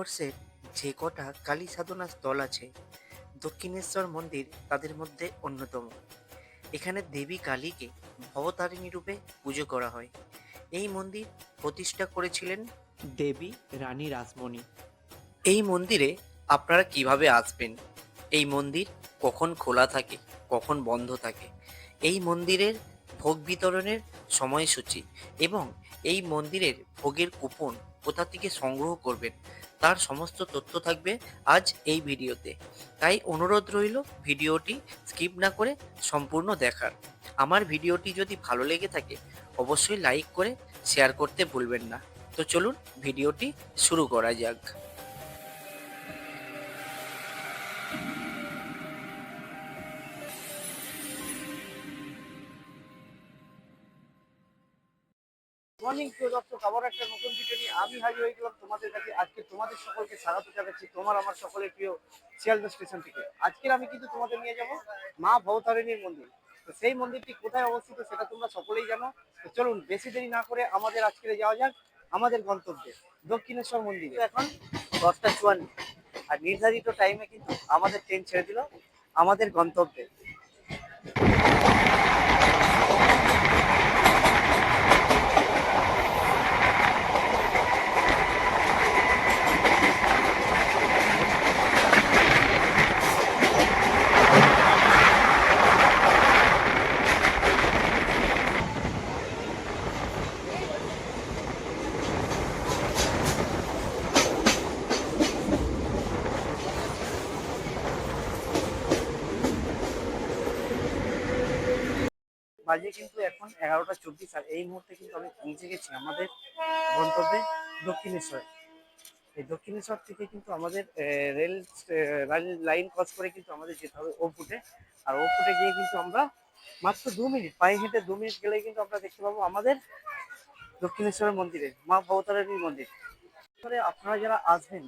ভারতবর্ষের যে কটা কালী সাধনা স্থল আছে, দক্ষিণেশ্বর মন্দির তাদের মধ্যে অন্যতম। এখানে দেবী কালীকে ভবতারিণী রূপে পুজো করা হয়। এই মন্দির প্রতিষ্ঠা করেছিলেন দেবী রানী রাসমণি। এই মন্দিরে আপনারা কীভাবে আসবেন? এই মন্দির কখন খোলা থাকে, কখন বন্ধ থাকে? এই মন্দিরের ভোগ বিতরণের সময়সূচি এবং এই মন্দিরের ভোগের কুপন কোথা থেকে সংগ্রহ করবেন তার সমস্ত তথ্য থাকবে আজ এই ভিডিওতে। তাই অনুরোধ রইল ভিডিওটি স্কিপ না করে সম্পূর্ণ দেখার। আমার ভিডিওটি যদি ভালো লেগে থাকে, অবশ্যই লাইক করে, শেয়ার করতে ভুলবেন না। তো চলুন ভিডিওটি শুরু করা যাক। মর্নিং প্রিয় দর্শক, আবার একটা নতুন ভিডিও নিয়ে আমি হাজির হয়ে গেলাম তোমাদের কাছে। আজকে তোমাদের সকলকে স্বাগত জানাচ্ছি, তোমার আমার সকলের প্রিয় শিয়ালদা স্টেশন থেকে। আজকের আমি কিন্তু তোমাদের নিয়ে যাব মা ভবতারিণীর মন্দির। তো সেই মন্দিরটি কোথায় অবস্থিত সেটা তোমরা সকলেই জানো। তো চলুন, বেশি দেরি না করে আমাদের আজকে যাওয়া যাক, আমাদের গন্তব্যে, দক্ষিণেশ্বর মন্দিরে। এখন দশটা চুয়ান্ন। আর নির্ধারিত টাইমে কিন্তু আমাদের ট্রেন ছেড়ে দিল, আমাদের গন্তব্যে বাজে কিন্তু এখন এগারোটা চব্বিশ, আর এই মুহূর্তে কিন্তু আমি পৌঁছে গেছি আমাদের গন্তব্যে দক্ষিণেশ্বর। এই দক্ষিণেশ্বর থেকে কিন্তু আমাদের রেল লাইন ক্রস করে কিন্তু আমাদের যেতে হবে ও ফুটে আর ও ফুটে গিয়ে কিন্তু আমরা মাত্র দু মিনিট, পায়ে হেঁটে দু মিনিট গেলেই কিন্তু আমরা দেখতে পাবো আমাদের দক্ষিণেশ্বরের মন্দিরে, মা ভবতারিণীর মন্দির। এবারে আপনারা যারা আসবেন,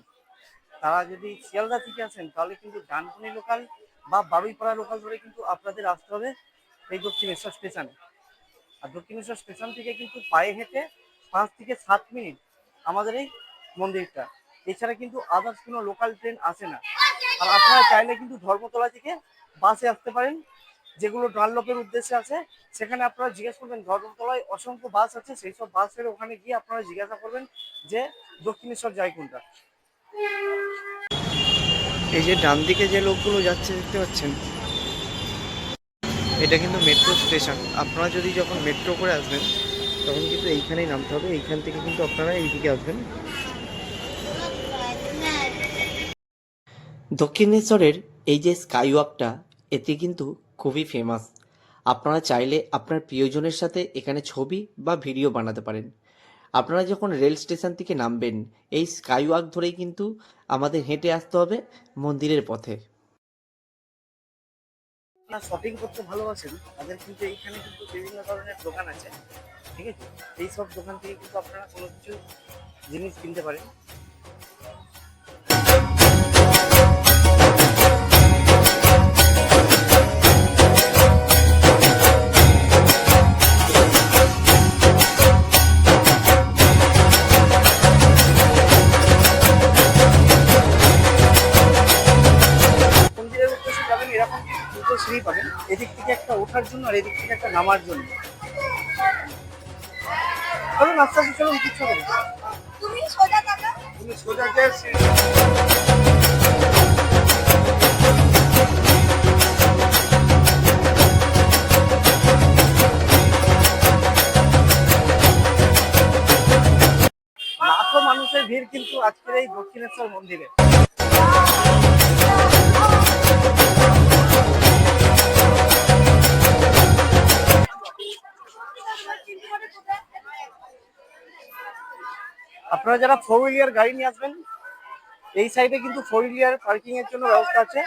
তারা যদি শিয়ালদা থেকে আসেন, তাহলে কিন্তু ডানকুনি লোকাল বা বারুইপাড়া লোকাল ধরে কিন্তু আপনাদের আসতে হবে এই দক্ষিণেশ্বর স্টেশনে আর দক্ষিণেশ্বর স্টেশন থেকে কিন্তু পায়ে হেঁটে পাঁচ থেকে সাত মিনিট আমাদের এই মন্দিরটা। এছাড়া কিন্তু আদার্স কোনো লোকাল ট্রেন আসে না। আর আপনারা চাইলে কিন্তু ধর্মতলা থেকে বাসে আসতে পারেন, যেগুলো ডানলপের উদ্দেশ্যে আছে। সেখানে আপনারা জিজ্ঞেস করবেন, ধর্মতলায় অসংখ্য বাস আছে, সেই সব বাসের ওখানে গিয়ে আপনারা জিজ্ঞাসা করবেন যে দক্ষিণেশ্বর যায় কোনটা। এই যে ডান দিকে যে লোকগুলো যাচ্ছে, দেখতে পাচ্ছেন? এটা কিন্তু মেট্রো স্টেশন আপনারা যদি যখন মেট্রো করে আসবেন, তখন কিন্তু এইখানেই নামতে হবে। এইখান থেকে কিন্তু আপনারা এইদিকে আসবেন। দক্ষিণেশ্বরের এই যে স্কাই ওয়াকটা এটি কিন্তু খুবই ফেমাস আপনারা চাইলে আপনার প্রিয়জনের সাথে এখানে ছবি বা ভিডিও বানাতে পারেন। আপনারা যখন রেল স্টেশন থেকে নামবেন, এই স্কাই ওয়াক ধরেই কিন্তু আমাদের হেঁটে আসতে হবে মন্দিরের পথে। যারা শপিং করতে ভালোবাসেন, তাদের কিন্তু এইখানে কিন্তু বিভিন্ন ধরনের দোকান আছে, ঠিক আছে? এইসব দোকান থেকে কিন্তু আপনারা কোনো কিছু জিনিস কিনতে পারেন। ওঠার জন্য আর এদিক থেকে একটা নামার জন্য। চলুন আস্তে আস্তে চলুন কিচ্ছু হবে। তুমি সোজা তুমি সোজা যে লাখো মানুষের ভিড় কিন্তু আজকের এই দক্ষিণেশ্বর মন্দিরে। আপনারা যারা ফোর হুইলার গাড়ি নিয়ে আসবেন, এই সাইডে কিন্তু ফোর হুইলার পার্কিং এর জন্য ব্যবস্থা আছে।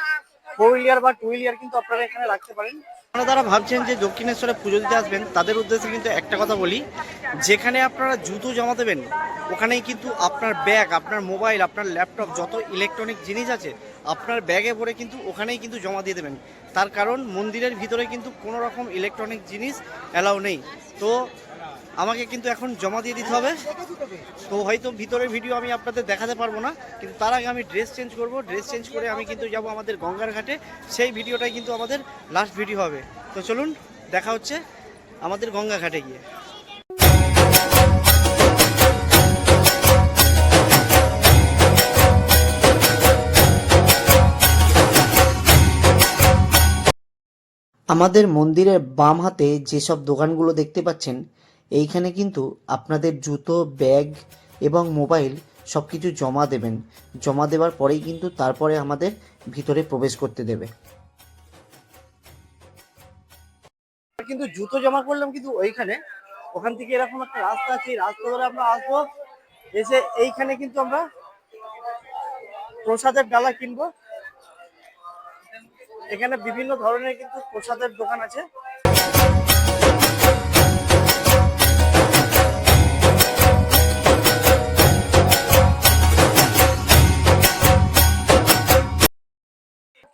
ফোর হুইলার বা টু হুইলার কিন্তু আপনারা এখানে রাখতে পারেন। আপনারা ভাবছেন যে দক্ষিণেশ্বরে পুজো দিতে আসবেন, তাদের উদ্দেশ্যে কিন্তু একটা কথা বলি, যেখানে আপনারা জুতো জমা দেবেন, ওখানেই কিন্তু আপনার ব্যাগ আপনার মোবাইল আপনার ল্যাপটপ যত ইলেকট্রনিক জিনিস আছে, আপনার ব্যাগে ভরে কিন্তু ওখানেই কিন্তু জমা দিয়ে দেবেন। তার কারণ মন্দিরের ভিতরে কিন্তু কোনো রকম ইলেকট্রনিক জিনিস অ্যালাউ নেই। তো আমাকে কিন্তু এখন জমা দিয়ে দিতে হবে। তো হয়তো ভিতরের ভিডিও আমি আপনাদের দেখাতে পারব না, কিন্তু তার আগে আমি ড্রেস চেঞ্জ করব। ড্রেস চেঞ্জ করে আমি কিন্তু যাব আমাদের গঙ্গার ঘাটে। সেই ভিডিওটাই কিন্তু আমাদের লাস্ট ভিডিও হবে। তো চলুন, দেখা হচ্ছে আমাদের গঙ্গা ঘাটে গিয়ে। আমাদের মন্দিরের বাম হাতে যেসব দোকানগুলো দেখতে পাচ্ছেন এইখানে কিন্তু আপনাদের জুতো, ব্যাগ এবং মোবাইল সব কিছু জমা দেবেন। জমা দেওয়ার পরেই কিন্তু তারপরে আমাদের ভিতরে প্রবেশ করতে দেবে। কিন্তু জুতো জমা করলাম কিন্তু ওইখানে। ওখান থেকে এরকম একটা রাস্তা আছে রাস্তা ধরে আমরা আসব, এসে এইখানে কিন্তু আমরা প্রসাদের ডালা কিনবো। এখানে বিভিন্ন ধরনের কিন্তু প্রসাদের দোকান আছে।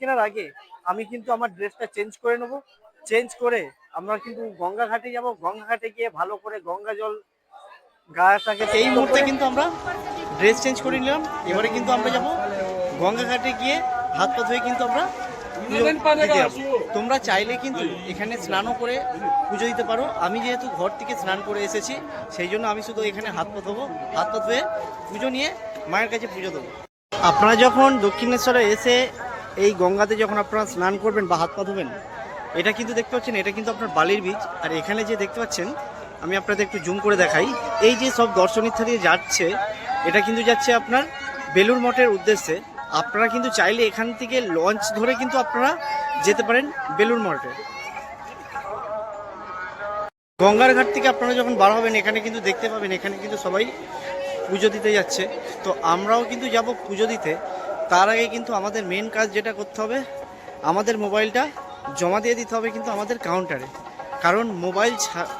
কেনার আগে আমি কিন্তু আমার ড্রেসটা চেঞ্জ করে নেব। চেঞ্জ করে আমরা কিন্তু গঙ্গা ঘাটে যাব। গঙ্গা ঘাটে গিয়ে ভালো করে গঙ্গা জল গাটাকে এই মুহূর্তে কিন্তু আমরা ড্রেস চেঞ্জ করে নিলাম। এবারে কিন্তু আমরা যাব গঙ্গা ঘাটে গিয়ে হাত পা ধুয়ে কিন্তু আমরা। তোমরা চাইলে কিন্তু এখানে স্নানও করে পুজো দিতে পারো। আমি যেহেতু ঘর থেকে স্নান করে এসেছি সেই জন্য আমি শুধু এখানে হাত পা ধোবো হাত পা ধুয়ে পুজো নিয়ে মায়ের কাছে পুজো দেবো। আপনারা যখন দক্ষিণেশ্বরে এসে এই গঙ্গাতে যখন আপনারা স্নান করবেন বা হাত পা ধোবেন, এটা কিন্তু দেখতে পাচ্ছেন, এটা কিন্তু আপনার বালির বীজ। আর এখানে যে দেখতে পাচ্ছেন, আমি আপনাদের একটু জুম করে দেখাই। এই যে সব দর্শনার্থী যাচ্ছে, এটা কিন্তু যাচ্ছে আপনার বেলুর মঠের উদ্দেশ্যে। আপনারা কিন্তু চাইলে এখান থেকে লঞ্চ ধরে কিন্তু আপনারা যেতে পারেন বেলুর মঠে। গঙ্গার ঘাট থেকে আপনারা যখন বার হবেন, এখানে কিন্তু দেখতে পাবেন, এখানে কিন্তু সবাই পুজো দিতে যাচ্ছে। তো আমরাও কিন্তু যাব পুজো দিতে। তার আগে কিন্তু আমাদের মেন কাজ যেটা করতে হবে আমাদের মোবাইলটা জমা দিয়ে দিতে হবে কিন্তু আমাদের কাউন্টারে কারণ মোবাইল ছা-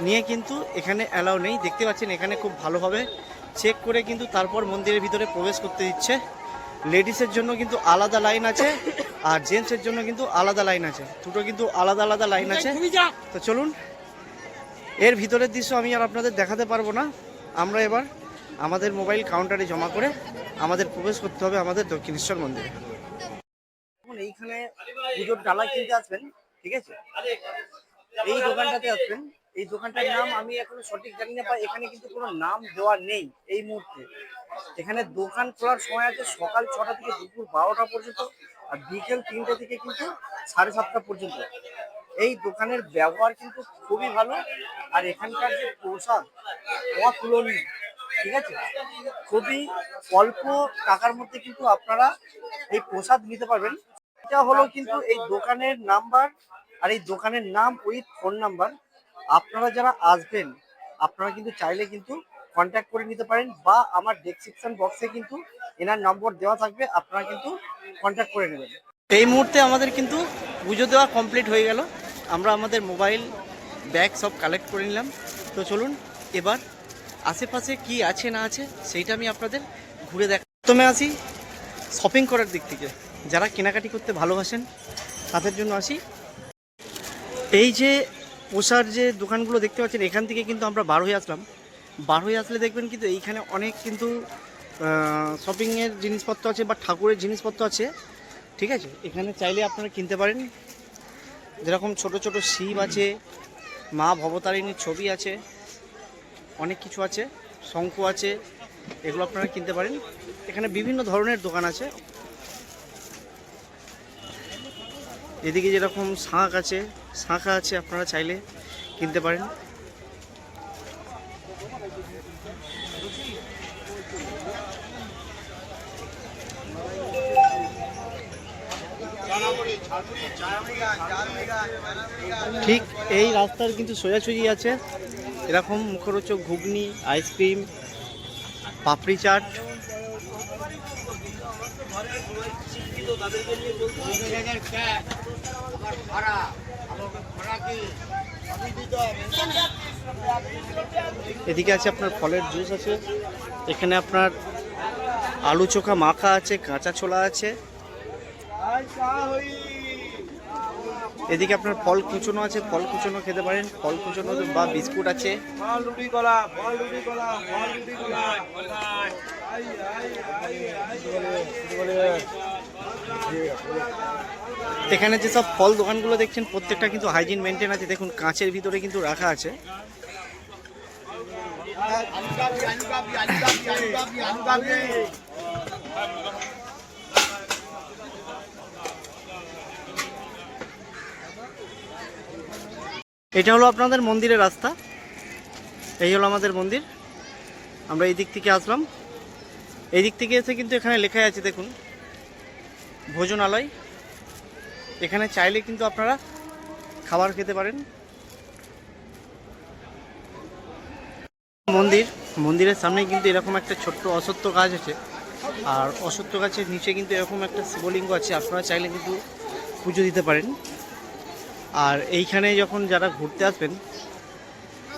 নিয়ে কিন্তু এখানে অ্যালাউ নেই। দেখতে পাচ্ছেন এখানে খুব ভালোভাবে চেক করে কিন্তু তারপর মন্দিরের ভিতরে প্রবেশ করতে দিচ্ছে। লেডিসের জন্য কিন্তু আলাদা লাইন আছে আর জেন্টসের জন্য কিন্তু আলাদা লাইন আছে। দুটো কিন্তু আলাদা আলাদা লাইন আছে। তো চলুন এর ভিতরের দৃশ্য আমি আর আপনাদের দেখাতে পারব না। আমরা এবার আমাদের মোবাইল কাউন্টারে জমা করে আমাদের প্রবেশ করতে হবে আমাদের দক্ষিণেশ্বর মন্দিরে। এখন এইখানে পুজোর ডালা কিনতে আসবেন, ঠিক আছে? এই দোকানটাতে আসবেন। এই দোকানটার নাম আমি এখনও সঠিক জানি না, বা এখানে কিন্তু কোনো নাম দেওয়া নেই এই মুহূর্তে। এখানে দোকান খোলার সময় আছে সকাল ছটা থেকে দুপুর বারোটা পর্যন্ত আর বিকেল তিনটে থেকে কিন্তু সাড়ে সাতটা পর্যন্ত। এই দোকানের ব্যবহার কিন্তু খুবই ভালো, আর এখানকার যে প্রসাদ, অতুলনীয়। ঠিক আছে? খুবই অল্প টাকার মধ্যে কিন্তু আপনারা এই প্রসাদ নিতে পারবেন। এটা হলো কিন্তু এই দোকানের নাম্বার আর এই দোকানের নাম উইথ ফোন নাম্বার আপনারা যারা আসবেন, আপনারা কিন্তু চাইলে কিন্তু কন্ট্যাক্ট করে নিতে পারেন বা আমার ডেসক্রিপশন বক্সে কিন্তু এনার নম্বর দেওয়া থাকবে, আপনারা কিন্তু কন্ট্যাক্ট করে নেবেন। এই মুহূর্তে আমাদের কিন্তু পুজো দেওয়া কমপ্লিট হয়ে গেল। আমরা আমাদের মোবাইল ব্যাগ সব কালেক্ট করে নিলাম। তো চলুন, এবার আশেপাশে কি আছে না আছে, সেইটা আমি আপনাদের ঘুরে দেখ প্রথমে আসি শপিং করার দিক থেকে। যারা কেনাকাটি করতে ভালোবাসেন, তাদের জন্য আসি। এই যে পোষার যে দোকানগুলো দেখতে পাচ্ছেন, এখান থেকে কিন্তু আমরা বার হয়ে আসলাম। বার হয়ে আসলে দেখবেন কিন্তু এইখানে অনেক কিন্তু শপিংয়ের জিনিসপত্র আছে বা ঠাকুরের জিনিসপত্র আছে। ঠিক আছে? এখানে চাইলে আপনারা কিনতে পারেন। যেরকম ছোট ছোট শিব আছে, মা ভবতারিণীর ছবি আছে। অনেক কিছু আছে, শঙ্কু আছে, এগুলো আপনারা কিনতে পারেন। এখানে বিভিন্ন ধরনের দোকান আছে। এদিকে যেরকম শাঁখ আছে, শাঁখা আছে আপনারা চাইলে কিনতে পারেন। ঠিক এই রাস্তার কিন্তু সোজাসুজি আছে। এরকম মুখরোচক ঘুগনি আইসক্রিম পাপড়ি চাট। এদিকে আছে আপনার ফলের জুস আছে। এখানে আপনার আলু চোখা মাখা আছে, কাঁচা ছোলা আছে। এদিকে আপনার ফল কুচনো আছে ফল কুচনো খেতে পারেন। ফল কুচনো বা বিস্কুট আছে। এখানে যেসব ফল দোকানগুলো দেখছেন প্রত্যেকটা কিন্তু হাইজিন মেনটেন আছে। দেখুন কাঁচের ভিতরে কিন্তু রাখা আছে। এটা হলো আপনাদের মন্দিরের রাস্তা। এই হলো আমাদের মন্দির। আমরা এই দিক থেকে আসলাম। এই দিক থেকে এসে কিন্তু এখানে লেখাই আছে, দেখুন, ভোজনালয়। এখানে চাইলে কিন্তু আপনারা খাবার খেতে পারেন। মন্দির, মন্দিরের সামনে কিন্তু এরকম একটা ছোট্ট অসত্য গাছ আছে। আর অসত্য গাছের নিচে কিন্তু এরকম একটা শিবলিঙ্গ আছে। আপনারা চাইলে কিন্তু পুজো দিতে পারেন। আর এইখানে যখন যারা ঘুরতে আসবেন,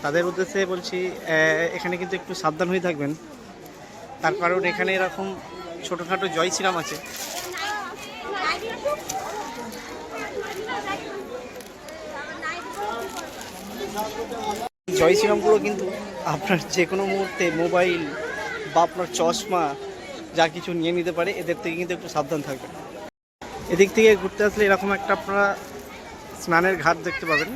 তাদের উদ্দেশ্যে বলছি এখানে কিন্তু একটু সাবধান হয়ে থাকবেন। তার কারণ এখানে এরকম ছোটোখাটো জয় শ্রীরাম আছে। জয় শ্রীরামগুলো কিন্তু আপনার যে কোনো মুহূর্তে মোবাইল বা আপনার চশমা, যা কিছু নিয়ে নিতে পারে, এদের থেকে কিন্তু একটু সাবধান থাকবেন। এদিক থেকে ঘুরতে আসলে এরকম একটা আপনারা স্নানের ঘাট দেখতে পাবেন।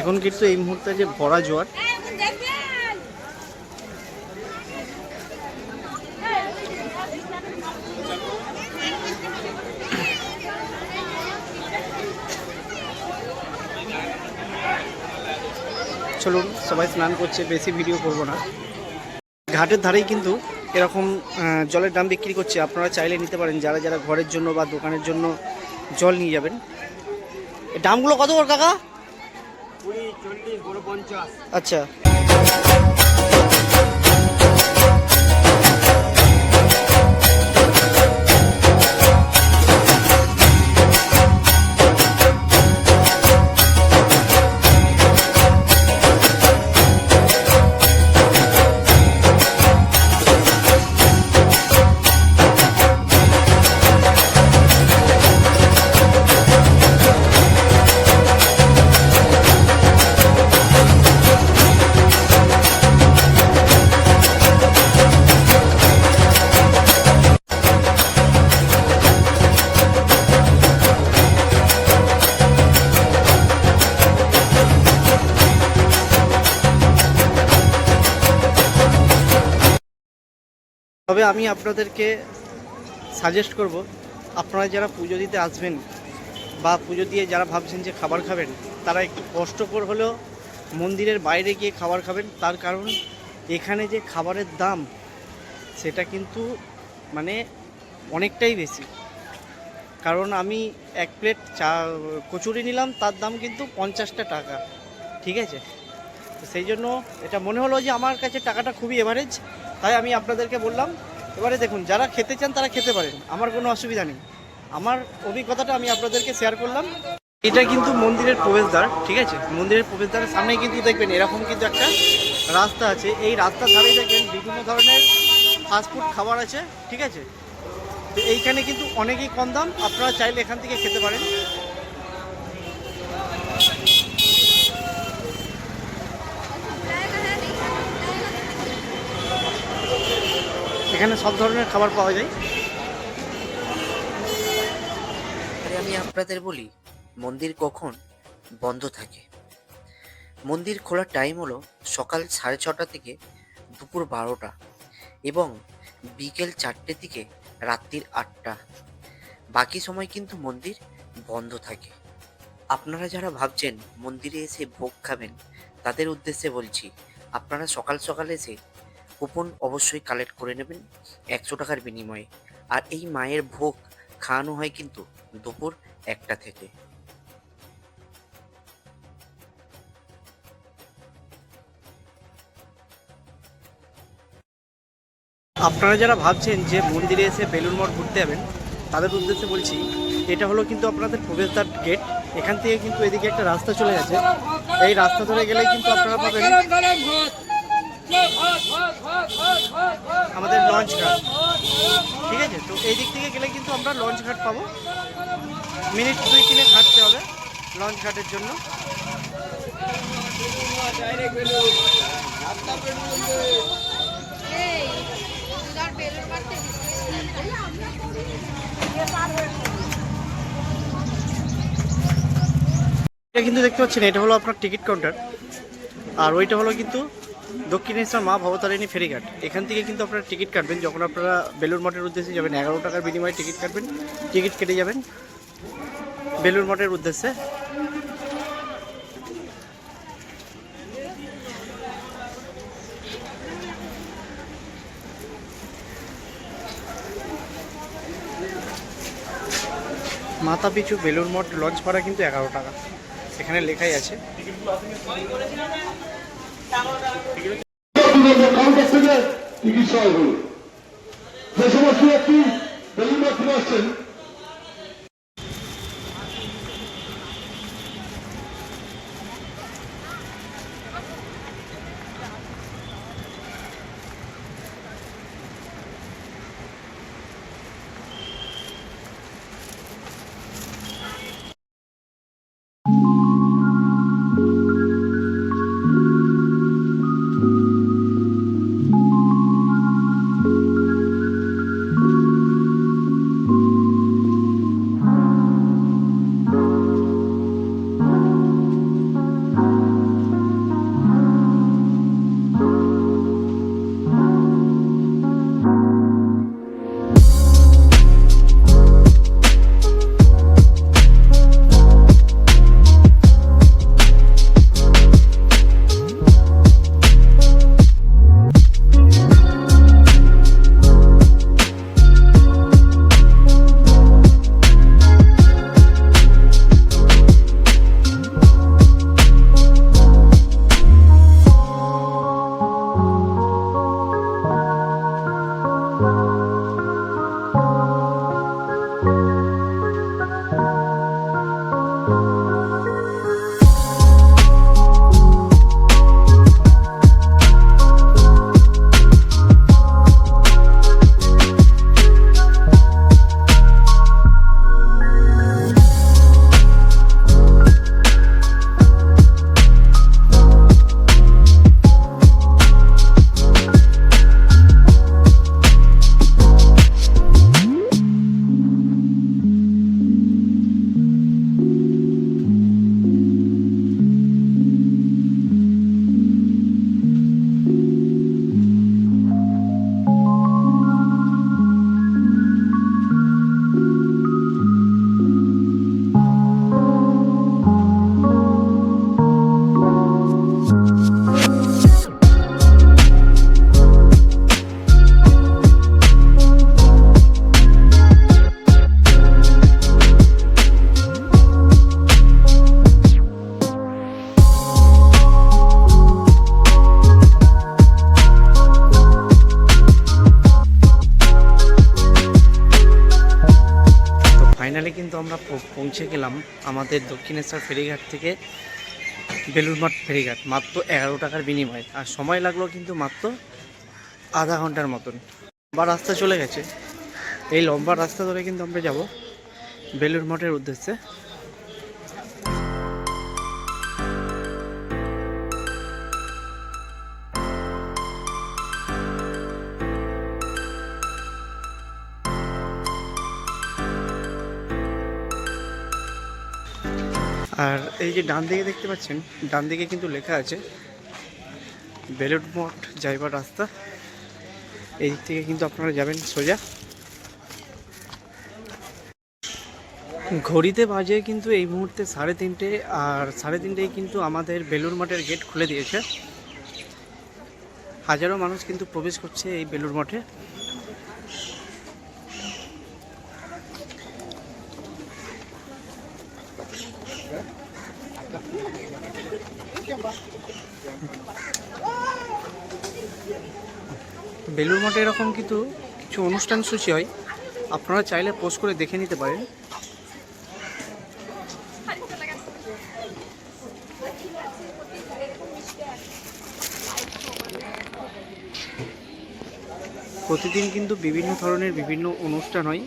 এখন কিন্তু এই মুহূর্তে যে ভরা জোয়ার চলুন সবাই স্নান করছে বেশি ভিডিও করব না। ঘাটের ধারেই কিন্তু এরকম জলের দাম বিক্রি করছে। আপনারা চাইলে নিতে পারেন যারা যারা ঘরের জন্য বা দোকানের জন্য জল নিয়ে যাবেন। দামগুলো কত কাকা? আচ্ছা। তবে আমি আপনাদেরকে সাজেস্ট করব, আপনারা যারা পুজো দিতে আসবেন বা পুজো দিয়ে যারা ভাবছেন যে খাবার খাবেন, তারা একটু কষ্টকর হলেও মন্দিরের বাইরে গিয়ে খাবার খাবেন। তার কারণ, এখানে যে খাবারের দাম, সেটা কিন্তু মানে অনেকটাই বেশি। কারণ আমি এক প্লেট চা, কচুরি নিলাম, তার দাম কিন্তু পঞ্চাশটা টাকা। ঠিক আছে? সেই জন্য এটা মনে হলো যে আমার কাছে টাকাটা খুবই এভারেজ তাই আমি আপনাদেরকে বললাম, এবারে দেখুন, যারা খেতে চান তারা খেতে পারেন, আমার কোনো অসুবিধা নেই। আমার অভিজ্ঞতাটা আমি আপনাদেরকে শেয়ার করলাম। এটা কিন্তু মন্দিরের প্রবেশদ্বার, ঠিক আছে? মন্দিরের প্রবেশদ্বারের সামনেই কিন্তু দেখবেন, এরকম কিন্তু একটা রাস্তা আছে। এই রাস্তার ধারেই দেখবেন বিভিন্ন ধরনের ফাস্টফুড খাবার আছে, ঠিক আছে? তো এইখানে কিন্তু অনেকই কম দাম, আপনারা চাইলে এখান থেকে খেতে পারেন। এখানে সব ধরনের খাবার পাওয়া যায়। আমি আপনাদের বলি, মন্দির কখন বন্ধ থাকে? মন্দির খোলার টাইম হলো সকাল সাড়ে ছটা থেকে দুপুর বারোটা এবং বিকেল চারটে থেকে রাত্রির আটটা। বাকি সময় কিন্তু মন্দির বন্ধ থাকে। আপনারা যারা ভাবছেন মন্দিরে এসে ভোগ খাবেন, তাদের উদ্দেশ্যে বলছি, আপনারা সকাল সকাল এসে কুপন অবশ্যই কালেক্ট করে নেবেন একশো টাকার বিনিময়ে। আর এই মায়ের ভোগ খাওয়ানো হয় কিন্তু দুপুর একটা থেকে। আপনারা যারা ভাবছেন যে মন্দিরে এসে বেলুন মঠ ঘুরতে যাবেন, তাদের উদ্দেশ্যে বলছি, এটা হলো কিন্তু আপনাদের প্রবেশদ্বার গেট এখান থেকে কিন্তু এদিকে একটা রাস্তা চলে গেছে। এই রাস্তা ধরে গেলে কিন্তু আপনারা পাবেন আমাদের লঞ্চ ঘাট ঠিক আছে? তো এই দিক থেকে গেলে কিন্তু আমরা লঞ্চ ঘাট পাবো। মিনিট দুই তিনে হাঁটতে হবে লঞ্চ ঘাটের জন্য। এটা কিন্তু দেখতে পাচ্ছেন, এটা হলো আপনার টিকিট কাউন্টার আর ওইটা হলো কিন্তু দক্ষিণেশ্বর মা ভবতারিণী ফেরিঘাট। এখান থেকে কিন্তু আপনারা টিকিট কাটবেন। যখন আপনারা বেলুর মঠের উদ্দেশ্যে যাবেন, এগারো টাকার বিনিময়ে টিকিট কাটবেন। টিকিট কেটে যাবেন বেলুর মঠের উদ্দেশ্যে। মাথা পিছু বেলুর মঠ লঞ্চ ভাড়া কিন্তু এগারো টাকা। এখানে লেখাই আছে। কাউন্টার থেকে সহ হল। যে সমস্ত ব্যক্তি বেলিমাত্র আসছেন পৌঁছে গেলাম আমাদের দক্ষিণেশ্বর ফেরিঘাট থেকে বেলুর মঠ ফেরিঘাট, মাত্র এগারো টাকার বিনিময়ে। আর সময় লাগল কিন্তু মাত্র আধা ঘণ্টার মতন। বা রাস্তা চলে গেছে। এই লম্বা রাস্তা ধরে কিন্তু আমরা যাব বেলুর মঠের উদ্দেশ্যে। এই যে ডান দিকে দেখতে পাচ্ছেন, ডান দিকে কিন্তু লেখা আছে বেলুট মঠ যাইবার রাস্তা। এই দিক থেকে কিন্তু আপনারা যাবেন সোজা। ঘড়িতে বাজে কিন্তু এই মুহূর্তে সাড়ে তিনটে, আর সাড়ে তিনটেই কিন্তু আমাদের বেলুর মঠের গেট খুলে দিয়েছে। হাজারো মানুষ কিন্তু প্রবেশ করছে এই বেলুর মঠে। বেলুর মঠে এরকম কিন্তু কিছু অনুষ্ঠান সূচি হয়। আপনারা চাইলে পোস্ট করে দেখে নিতে পারেন। প্রতিদিন কিন্তু বিভিন্ন ধরনের বিভিন্ন অনুষ্ঠান হয়।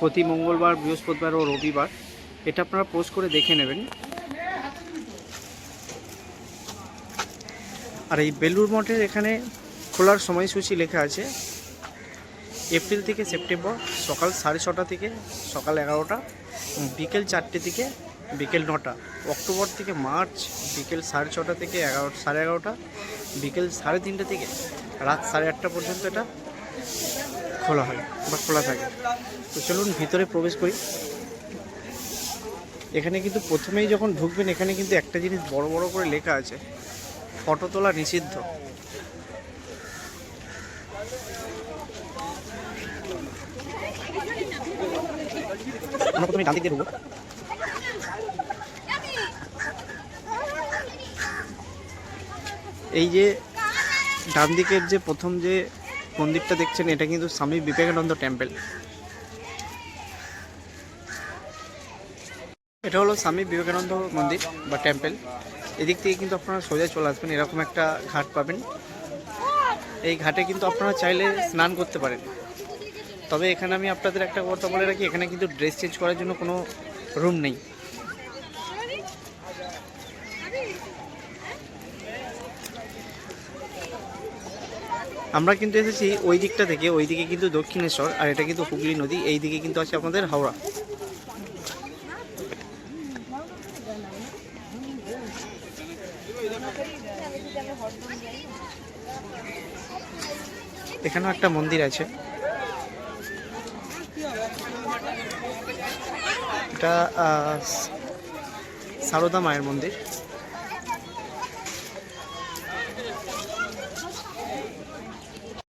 প্রতি মঙ্গলবার, বৃহস্পতিবার ও রবিবার। এটা আপনারা পোস্ট করে দেখে নেবেন। আর এই বেলুর মঠের এখানে খোলার সময়সূচি লেখা আছে। এপ্রিল থেকে সেপ্টেম্বর, সকাল সাড়ে ছটা থেকে সকাল এগারোটা, বিকেল চারটে থেকে বিকেল নটা, অক্টোবর থেকে মার্চ, বিকেল সাড়ে ছটা থেকে এগারো, সাড়ে এগারোটা, বিকেল সাড়ে তিনটে থেকে রাত সাড়ে আটটা পর্যন্ত এটা খোলা হয় বা খোলা থাকে। তো চলুন ভিতরে প্রবেশ করি। এখানে কিন্তু প্রথমেই যখন ঢুকবেন, এখানে কিন্তু একটা জিনিস বড় বড় করে লেখা আছে, ফটো তোলা নিষিদ্ধ। আমরা প্রথমে ডান দিয়ে এই যে ডান দিকের যে প্রথম যে মন্দিরটা দেখছেন, এটা কিন্তু স্বামী বিবেকানন্দ টেম্পল এটা হলো স্বামী বিবেকানন্দ মন্দির বা টেম্পল এদিক থেকে কিন্তু আপনারা সোজা চলে আসবেন, এরকম একটা ঘাট পাবেন। এই ঘাটে কিন্তু আপনারা চাইলে স্নান করতে পারেন। তবে এখানে আমি আপনাদের একটা কথা বলে রাখি, এখানে কিন্তু ড্রেস চেঞ্জ করার জন্য কোনো রুম নেই। আমরা কিন্তু এসেছি ওই দিকটা থেকে, ওই দিকে কিন্তু দক্ষিণেশ্বর, আর এটা কিন্তু হুগলি নদী, এই দিকে কিন্তু আছে আমাদের হাওড়া। এখানেও একটা মন্দির আছে। এটা সারদা মায়ের মন্দির।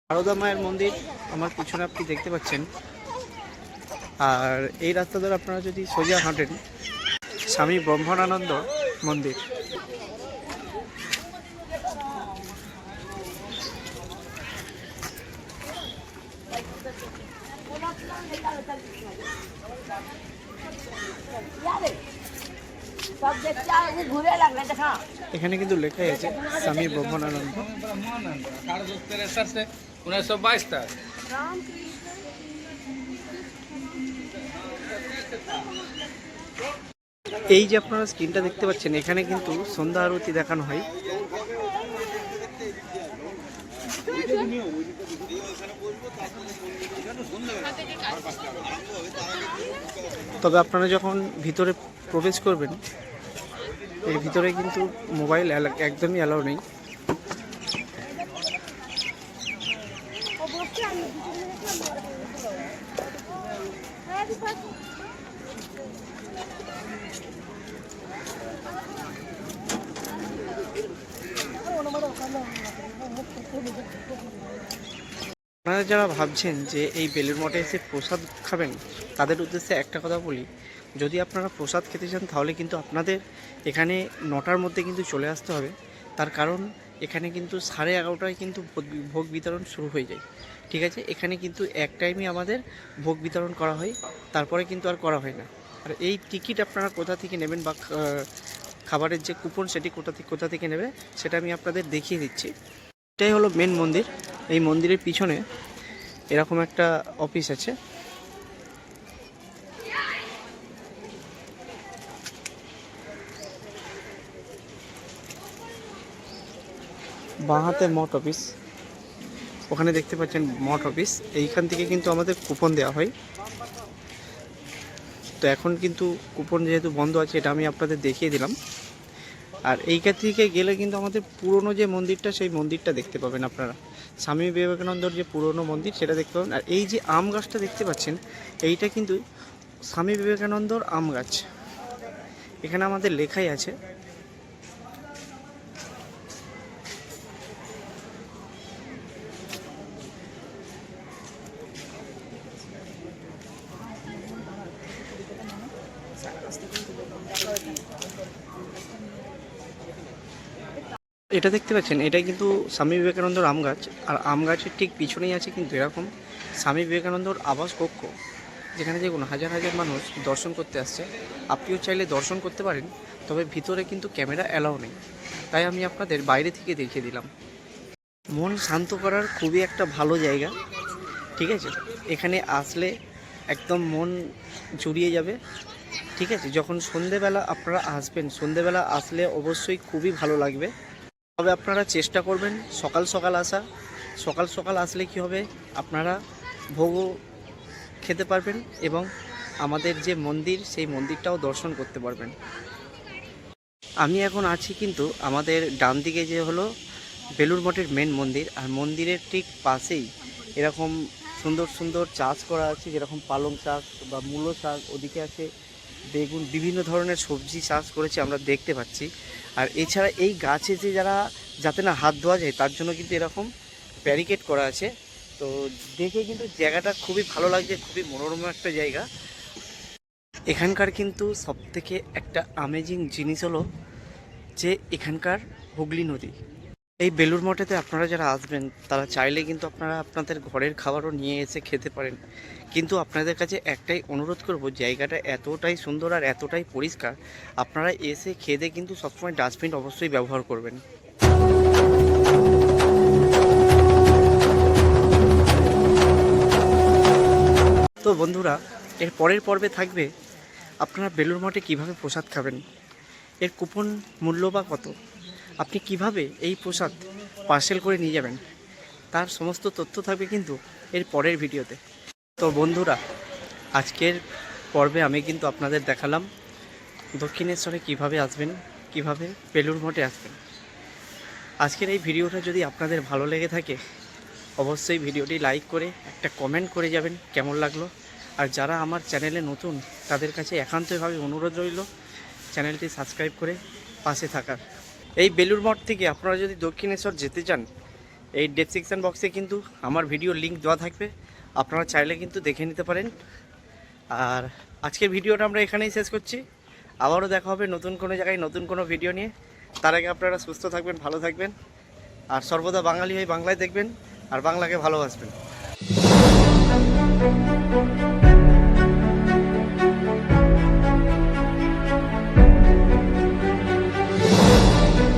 সারদা মায়ের মন্দির আমার পিছনে আপনি দেখতে পাচ্ছেন। আর এই রাস্তা ধরে আপনারা যদি সোজা হাঁটেন, স্বামী ব্রহ্মানন্দ মন্দির। এখানে কিন্তু লেখা আছে, স্বামী ব্রহ্মানন্দ। উনিশশো বাইশ তার এই যে আপনারা স্ক্রিনটা দেখতে পাচ্ছেন, এখানে কিন্তু সন্ধ্যা আরতি দেখানো হয়। তবে আপনারা যখন ভিতরে প্রবেশ করবেন এর ভিতরে কিন্তু মোবাইল একদমই অ্যালাউ নেই। আপনারা যারা ভাবছেন যে এই বেলুর মঠে এসে প্রসাদ খাবেন, তাদের উদ্দেশ্যে একটা কথা বলি। যদি আপনারা প্রসাদ খেতে চান, তাহলে কিন্তু আপনাদের এখানে নটার মধ্যে কিন্তু চলে আসতে হবে। তার কারণ, এখানে কিন্তু সাড়ে এগারোটায় কিন্তু ভোগ- বিতরণ শুরু হয়ে যায়। ঠিক আছে? এখানে কিন্তু এক টাইমই আমাদের ভোগ বিতরণ করা হয়। তারপরে কিন্তু আর করা হয় না। আর এই টিকিট আপনারা কোথা থেকে নেবেন বা খাবারের যে কুপন সেটি কোথা থেকে কোথা থেকে নেবে, সেটা আমি আপনাদের দেখিয়ে দিচ্ছি। এটাই হলো মেন মন্দির। এই মন্দিরের পিছনে এরকম একটা অফিস আছে। বাঁহাতে মঠ অফিস ওখানে দেখতে পাচ্ছেন মঠ অফিস এইখান থেকে কিন্তু আমাদের কুপন দেওয়া হয়। তো এখন কিন্তু কুপন যেহেতু বন্ধ আছে, এটা আমি আপনাদের দেখিয়ে দিলাম। আর এইখান থেকে গেলে কিন্তু আমাদের পুরনো যে মন্দিরটা, সেই মন্দিরটা দেখতে পাবেন আপনারা। স্বামী বিবেকানন্দর যে পুরনো মন্দির, সেটা দেখতে পাবেন। আর এই যে আম গাছটা দেখতে পাচ্ছেন, এইটা কিন্তু স্বামী বিবেকানন্দর আম গাছ। এখানে আমাদের লেখাই আছে এটা দেখতে পাচ্ছেন এটা কিন্তু স্বামী বিবেকানন্দর আম গাছ। আর আম গাছের ঠিক পিছনেই আছে কিন্তু এরকম স্বামী বিবেকানন্দর আবাস কক্ষ, যেখানে দেখুন হাজার হাজার মানুষ দর্শন করতে আসছে। আপনিও চাইলে দর্শন করতে পারেন, তবে ভিতরে কিন্তু ক্যামেরা অ্যালাউ নেই। তাই আমি আপনাদের বাইরে থেকে দেখিয়ে দিলাম। মন শান্ত করার খুবই একটা ভালো জায়গা, ঠিক আছে? এখানে আসলে একদম মন জুড়িয়ে যাবে, ঠিক আছে? যখন সন্ধেবেলা আপনারা আসবেন, সন্ধেবেলা আসলে অবশ্যই খুবই ভালো লাগবে। তবে আপনারা চেষ্টা করবেন সকাল সকাল আসা। সকাল সকাল আসলে কি হবে? আপনারা ভোগও খেতে পারবেন এবং আমাদের যে মন্দির, সেই মন্দিরটাও দর্শন করতে পারবেন। আমি এখন আছি কিন্তু আমাদের ডান দিকে যে হলো বেলুর মঠের মেন মন্দির। আর মন্দিরের ঠিক পাশেই এরকম সুন্দর সুন্দর চাষ করা আছে, যেরকম পালং শাক বা মূলো শাক, ওদিকে আছে বেগুন বিভিন্ন ধরনের সবজি চাষ করেছে, আমরা দেখতে পাচ্ছি। আর এছাড়া এই গাছে যে যারা, যাতে না হাত ধোয়া যায়, তার জন্য কিন্তু এরকম ব্যারিকেড করা আছে। তো দেখে কিন্তু জায়গাটা খুবই ভালো লাগছে, খুবই মনোরম একটা জায়গা। এখানকার কিন্তু সবথেকে একটা আমেজিং জিনিস হলো যে, এখানকার হুগলি নদী। এই বেলুর মঠেতে আপনারা যারা আসবেন, তারা চাইলে কিন্তু আপনারা আপনাদের ঘরের খাবারও নিয়ে এসে খেতে পারেন। কিন্তু আপনাদের কাছে একটাই অনুরোধ করব, জায়গাটা এতটাই সুন্দর আর এতটাই পরিষ্কার, আপনারা এসে খেতে কিন্তু সবসময় ডাস্টবিন অবশ্যই ব্যবহার করবেন। তো বন্ধুরা, এর পরের পর্বে থাকবে, আপনারা বেলুর মঠে কীভাবে প্রসাদ খাবেন? এর কুপন মূল্য বা কত? আপনি কীভাবে এই প্রসাদ পার্সেল করে নিয়ে যাবেন? তার সমস্ত তথ্য থাকবে কিন্তু এর পরের ভিডিওতে। তো বন্ধুরা, আজকের পর্বে আমি কিন্তু আপনাদের দেখালাম দক্ষিণেশ্বরে কীভাবে আসবেন, কীভাবে বেলুর মঠে আসবেন। আজকের এই ভিডিওটা যদি আপনাদের ভালো লেগে থাকে, অবশ্যই ভিডিওটি লাইক করে একটা কমেন্ট করে যাবেন কেমন লাগল। আর যারা আমার চ্যানেলে নতুন, তাদের কাছে একান্তভাবে অনুরোধ রইল, চ্যানেলটি সাবস্ক্রাইব করে পাশে থাকার। এই বেলুর মঠ থেকে আপনারা যদি দক্ষিণেশ্বর যেতে চান, এই ডেসক্রিপশান বক্সে কিন্তু আমার ভিডিও লিঙ্ক দেওয়া থাকবে। আপনারা চাইলে কিন্তু দেখে নিতে পারেন। আর আজকের ভিডিওটা আমরা এখানেই শেষ করছি। আবারও দেখা হবে নতুন কোনো জায়গায় নতুন কোনো ভিডিও নিয়ে। তার আগে আপনারা সুস্থ থাকবেন, ভালো থাকবেন। আর সর্বদা বাঙালি হয়ে বাংলায় দেখবেন আর বাংলাকে ভালোবাসবেন।